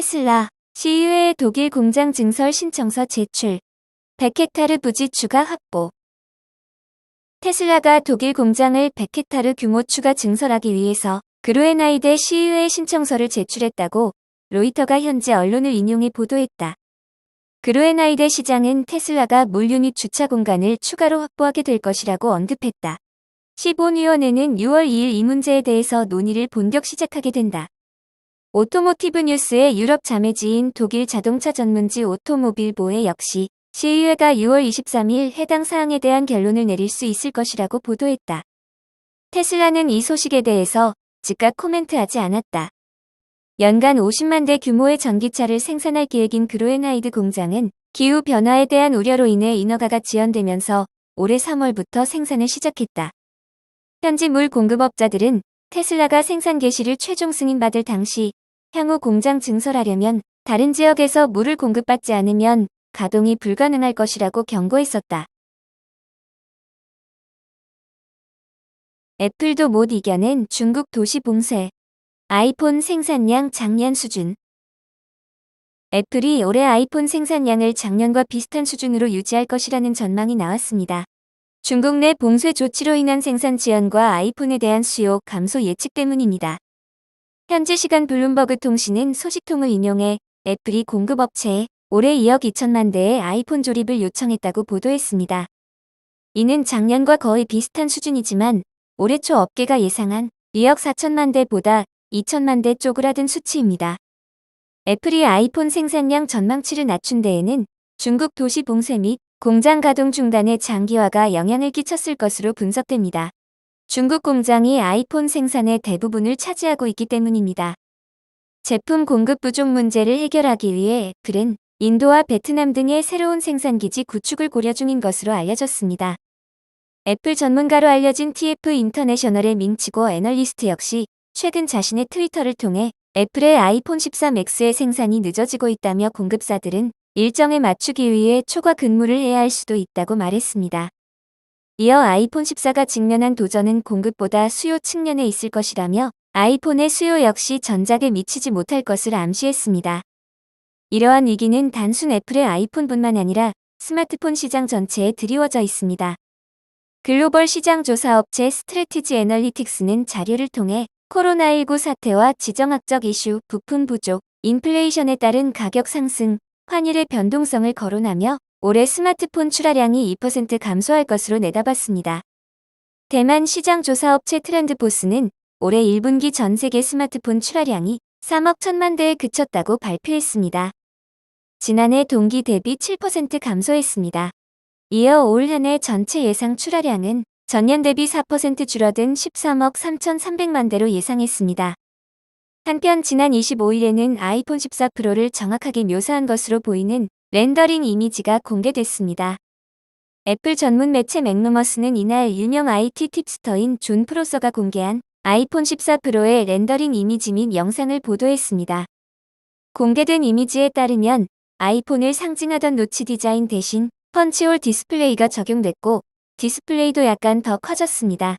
테슬라, CU의 독일 공장 증설 신청서 제출. 100헥타르 부지 추가 확보. 테슬라가 독일 공장을 100헥타르 규모 추가 증설하기 위해서 그로에나이드 CU의 신청서를 제출했다고 로이터가 현재 언론을 인용해 보도했다. 그로에나이드 시장은 테슬라가 물유닛 주차 공간을 추가로 확보하게 될 것이라고 언급했다. 15위원회는 6월 2일 이 문제에 대해서 논의를 본격 시작하게 된다. 오토모티브 뉴스의 유럽 자매지인 독일 자동차 전문지 오토모빌보에 역시 시의회가 6월 23일 해당 사항에 대한 결론을 내릴 수 있을 것이라고 보도했다. 테슬라는 이 소식에 대해서 즉각 코멘트하지 않았다. 연간 50만 대 규모의 전기차를 생산할 계획인 그로엔하이드 공장은 기후 변화에 대한 우려로 인해 인허가가 지연되면서 올해 3월부터 생산을 시작했다. 현지 물 공급업자들은 테슬라가 생산 개시를 최종 승인받을 당시 향후 공장 증설하려면 다른 지역에서 물을 공급받지 않으면 가동이 불가능할 것이라고 경고했었다. 애플도 못 이겨낸 중국 도시 봉쇄. 아이폰 생산량 작년 수준. 애플이 올해 아이폰 생산량을 작년과 비슷한 수준으로 유지할 것이라는 전망이 나왔습니다. 중국 내 봉쇄 조치로 인한 생산 지연과 아이폰에 대한 수요 감소 예측 때문입니다. 현지 시간 블룸버그 통신은 소식통을 인용해 애플이 공급업체에 올해 2억 2천만 대의 아이폰 조립을 요청했다고 보도했습니다. 이는 작년과 거의 비슷한 수준이지만 올해 초 업계가 예상한 2억 4천만 대보다 2천만 대 쪼그라든 수치입니다. 애플이 아이폰 생산량 전망치를 낮춘 데에는 중국 도시 봉쇄 및 공장 가동 중단의 장기화가 영향을 끼쳤을 것으로 분석됩니다. 중국 공장이 아이폰 생산의 대부분을 차지하고 있기 때문입니다. 제품 공급 부족 문제를 해결하기 위해 애플은 인도와 베트남 등의 새로운 생산기지 구축을 고려 중인 것으로 알려졌습니다. 애플 전문가로 알려진 TF 인터내셔널의 민치고 애널리스트 역시 최근 자신의 트위터를 통해 애플의 아이폰 13 X의 생산이 늦어지고 있다며 공급사들은 일정에 맞추기 위해 초과 근무를 해야 할 수도 있다고 말했습니다. 이어 아이폰 14가 직면한 도전은 공급보다 수요 측면에 있을 것이라며 아이폰의 수요 역시 전작에 미치지 못할 것을 암시했습니다. 이러한 위기는 단순 애플의 아이폰뿐만 아니라 스마트폰 시장 전체에 드리워져 있습니다. 글로벌 시장 조사 업체 스트레티지 애널리틱스는 자료를 통해 코로나19 사태와 지정학적 이슈, 부품 부족, 인플레이션에 따른 가격 상승, 환율의 변동성을 거론하며 올해 스마트폰 출하량이 2% 감소할 것으로 내다봤습니다. 대만 시장 조사 업체 트렌드포스는 올해 1분기 전 세계 스마트폰 출하량이 3억 1천만 대에 그쳤다고 발표했습니다. 지난해 동기 대비 7% 감소했습니다. 이어 올 한 해 전체 예상 출하량은 전년 대비 4% 줄어든 13억 3,300만 대로 예상했습니다. 한편 지난 25일에는 아이폰 14 프로를 정확하게 묘사한 것으로 보이는 렌더링 이미지가 공개됐습니다. 애플 전문 매체 맥루머스는 이날 유명 IT 팁스터인 존 프로서가 공개한 아이폰 14 프로의 렌더링 이미지 및 영상을 보도했습니다. 공개된 이미지에 따르면 아이폰을 상징하던 노치 디자인 대신 펀치홀 디스플레이가 적용됐고 디스플레이도 약간 더 커졌습니다.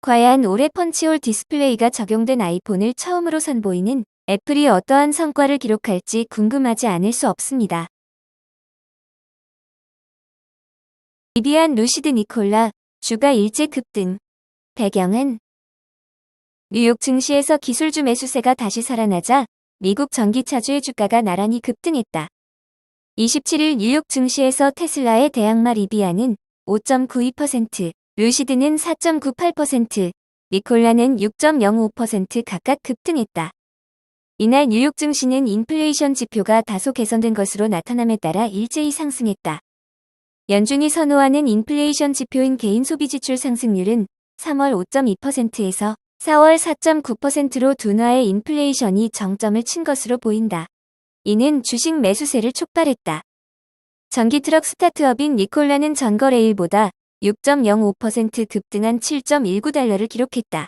과연 올해 펀치홀 디스플레이가 적용된 아이폰을 처음으로 선보이는 애플이 어떠한 성과를 기록할지 궁금하지 않을 수 없습니다. 비비안 루시드 니콜라, 주가 일제 급등. 배경은 뉴욕 증시에서 기술주 매수세가 다시 살아나자 미국 전기차주의 주가가 나란히 급등했다. 27일 뉴욕 증시에서 테슬라의 대항마 리비아는 5.92%, 루시드는 4.98%, 니콜라는 6.05% 각각 급등했다. 이날 뉴욕 증시는 인플레이션 지표가 다소 개선된 것으로 나타남에 따라 일제히 상승했다. 연준이 선호하는 인플레이션 지표인 개인 소비 지출 상승률은 3월 5.2%에서 4월 4.9%로 둔화의 인플레이션이 정점을 친 것으로 보인다. 이는 주식 매수세를 촉발했다. 전기 트럭 스타트업인 니콜라는 전거래일보다 6.05% 급등한 7.19달러를 기록했다.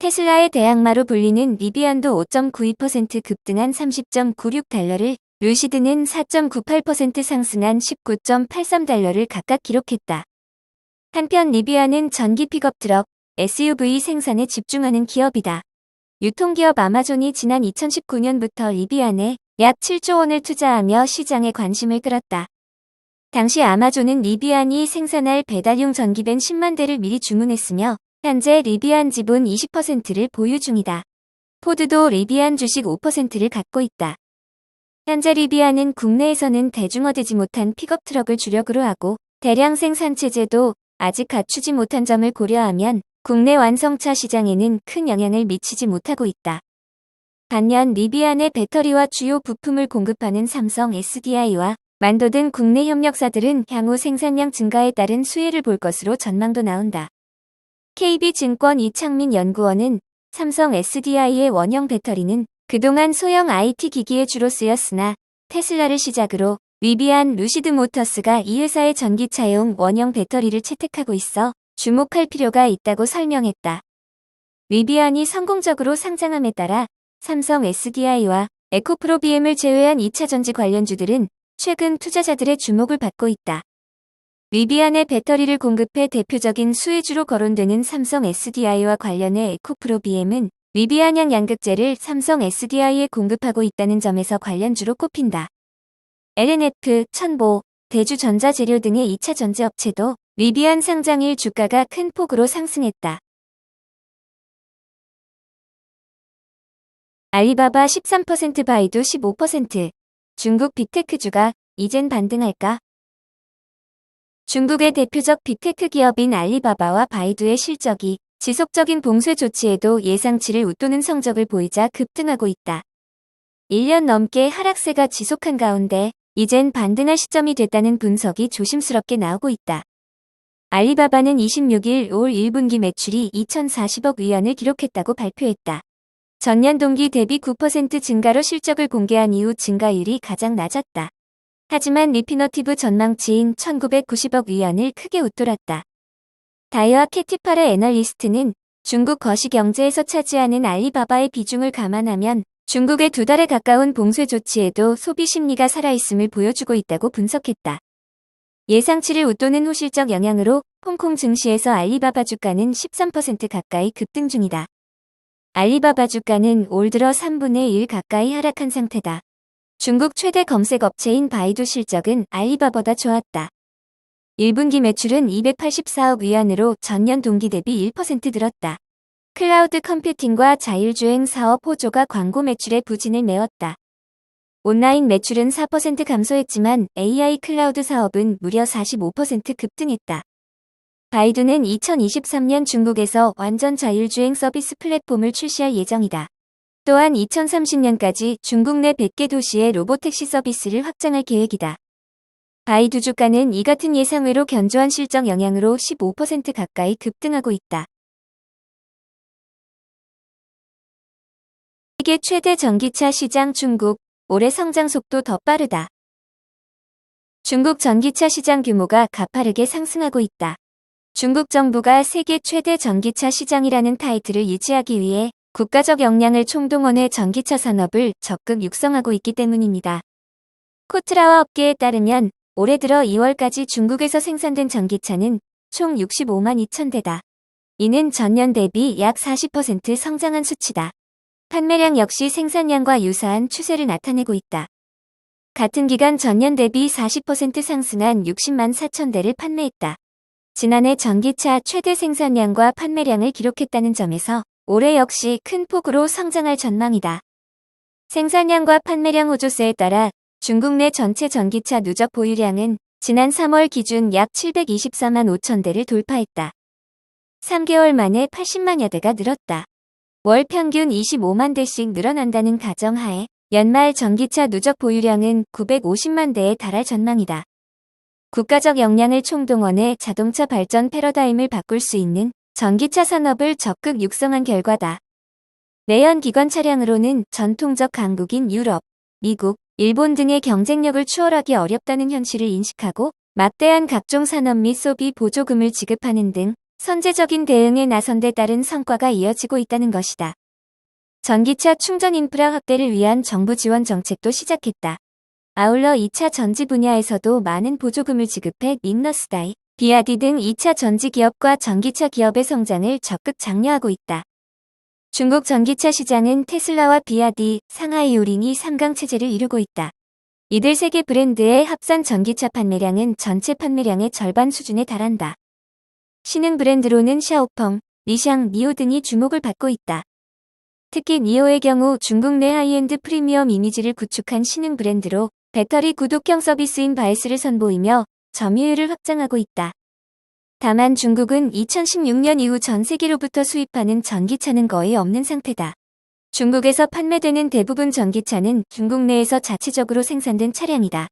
테슬라의 대항마로 불리는 리비안도 5.92% 급등한 30.96달러를, 루시드는 4.98% 상승한 19.83달러를 각각 기록했다. 한편 리비아는 전기 픽업 트럭, SUV 생산에 집중하는 기업이다. 유통기업 아마존이 지난 2019년부터 리비안에 약 7조 원을 투자하며 시장에 관심을 끌었다. 당시 아마존은 리비안이 생산할 배달용 전기벤 10만 대를 미리 주문했으며 현재 리비안 지분 20%를 보유 중이다. 포드도 리비안 주식 5%를 갖고 있다. 현재 리비안은 국내에서는 대중화되지 못한 픽업 트럭을 주력으로 하고 대량 생산 체제도 아직 갖추지 못한 점을 고려하면 국내 완성차 시장에는 큰 영향을 미치지 못하고 있다. 반면 리비안의 배터리와 주요 부품을 공급하는 삼성 SDI와 만도 등 국내 협력사들은 향후 생산량 증가에 따른 수혜를 볼 것으로 전망도 나온다. KB증권 이창민 연구원은 삼성 SDI의 원형 배터리는 그동안 소형 IT 기기에 주로 쓰였으나 테슬라를 시작으로 리비안 루시드 모터스가 이 회사의 전기차용 원형 배터리를 채택하고 있어 주목할 필요가 있다고 설명했다. 리비안이 성공적으로 상장함에 따라 삼성 SDI와 에코프로비엠을 제외한 2차 전지 관련주들은 최근 투자자들의 주목을 받고 있다. 리비안의 배터리를 공급해 대표적인 수혜주로 거론되는 삼성 SDI와 관련해 에코프로비엠은 리비안양 양극재를 삼성 SDI에 공급하고 있다는 점에서 관련주로 꼽힌다. LNF, 천보, 대주전자재료 등의 2차 전지 업체도 리비안 상장일 주가가 큰 폭으로 상승했다. 알리바바 13% 바이두 15% 중국 빅테크주가 이젠 반등할까? 중국의 대표적 빅테크 기업인 알리바바와 바이두의 실적이 지속적인 봉쇄 조치에도 예상치를 웃도는 성적을 보이자 급등하고 있다. 1년 넘게 하락세가 지속한 가운데 이젠 반등할 시점이 됐다는 분석이 조심스럽게 나오고 있다. 알리바바는 26일 올 1분기 매출이 2,040억 위안을 기록했다고 발표했다. 전년 동기 대비 9% 증가로 실적을 공개한 이후 증가율이 가장 낮았다. 하지만 리피너티브 전망치인 1990억 위안을 크게 웃돌았다. 다이와 캐티파레 애널리스트는 중국 거시경제에서 차지하는 알리바바의 비중을 감안하면 중국의 두 달에 가까운 봉쇄 조치에도 소비 심리가 살아있음을 보여주고 있다고 분석했다. 예상치를 웃도는 호실적 영향으로 홍콩 증시에서 알리바바 주가는 13% 가까이 급등 중이다. 알리바바 주가는 올 들어 3분의 1 가까이 하락한 상태다. 중국 최대 검색 업체인 바이두 실적은 알리바바보다 좋았다. 1분기 매출은 284억 위안으로 전년 동기 대비 1% 늘었다. 클라우드 컴퓨팅과 자율주행 사업 호조가 광고 매출에 부진을 메웠다. 온라인 매출은 4% 감소했지만 AI 클라우드 사업은 무려 45% 급등했다. 바이두는 2023년 중국에서 완전 자율주행 서비스 플랫폼을 출시할 예정이다. 또한 2030년까지 중국 내 100개 도시의 로보택시 서비스를 확장할 계획이다. 바이두 주가는 이 같은 예상외로 견조한 실적 영향으로 15% 가까이 급등하고 있다. 세계 최대 전기차 시장 중국, 올해 성장 속도 더 빠르다. 중국 전기차 시장 규모가 가파르게 상승하고 있다. 중국 정부가 세계 최대 전기차 시장이라는 타이틀을 유지하기 위해 국가적 역량을 총동원해 전기차 산업을 적극 육성하고 있기 때문입니다. 코트라와 업계에 따르면 올해 들어 2월까지 중국에서 생산된 전기차는 총 65만 2천 대다. 이는 전년 대비 약 40% 성장한 수치다. 판매량 역시 생산량과 유사한 추세를 나타내고 있다. 같은 기간 전년 대비 40% 상승한 60만 4천 대를 판매했다. 지난해 전기차 최대 생산량과 판매량을 기록했다는 점에서 올해 역시 큰 폭으로 성장할 전망이다. 생산량과 판매량 호조세에 따라 중국 내 전체 전기차 누적 보유량은 지난 3월 기준 약 724만 5천 대를 돌파했다. 3개월 만에 80만여 대가 늘었다. 월 평균 25만 대씩 늘어난다는 가정하에 연말 전기차 누적 보유량은 950만 대에 달할 전망이다. 국가적 역량을 총동원해 자동차 발전 패러다임을 바꿀 수 있는 전기차 산업을 적극 육성한 결과다. 내연 기관 차량으로는 전통적 강국인 유럽, 미국, 일본 등의 경쟁력을 추월하기 어렵다는 현실을 인식하고 막대한 각종 산업 및 소비 보조금을 지급하는 등 선제적인 대응에 나선 데 따른 성과가 이어지고 있다는 것이다. 전기차 충전 인프라 확대를 위한 정부 지원 정책도 시작했다. 아울러 2차 전지 분야에서도 많은 보조금을 지급해 닉너스다이, 비아디 등 2차 전지 기업과 전기차 기업의 성장을 적극 장려하고 있다. 중국 전기차 시장은 테슬라와 비아디, 상하이 요린이 3강 체제를 이루고 있다. 이들 세 개 브랜드의 합산 전기차 판매량은 전체 판매량의 절반 수준에 달한다. 신흥 브랜드로는 샤오펑, 리샹, 니오 등이 주목을 받고 있다. 특히 니오의 경우 중국 내 하이엔드 프리미엄 이미지를 구축한 신흥 브랜드로 배터리 구독형 서비스인 바이스를 선보이며 점유율을 확장하고 있다. 다만 중국은 2016년 이후 전 세계로부터 수입하는 전기차는 거의 없는 상태다. 중국에서 판매되는 대부분 전기차는 중국 내에서 자체적으로 생산된 차량이다.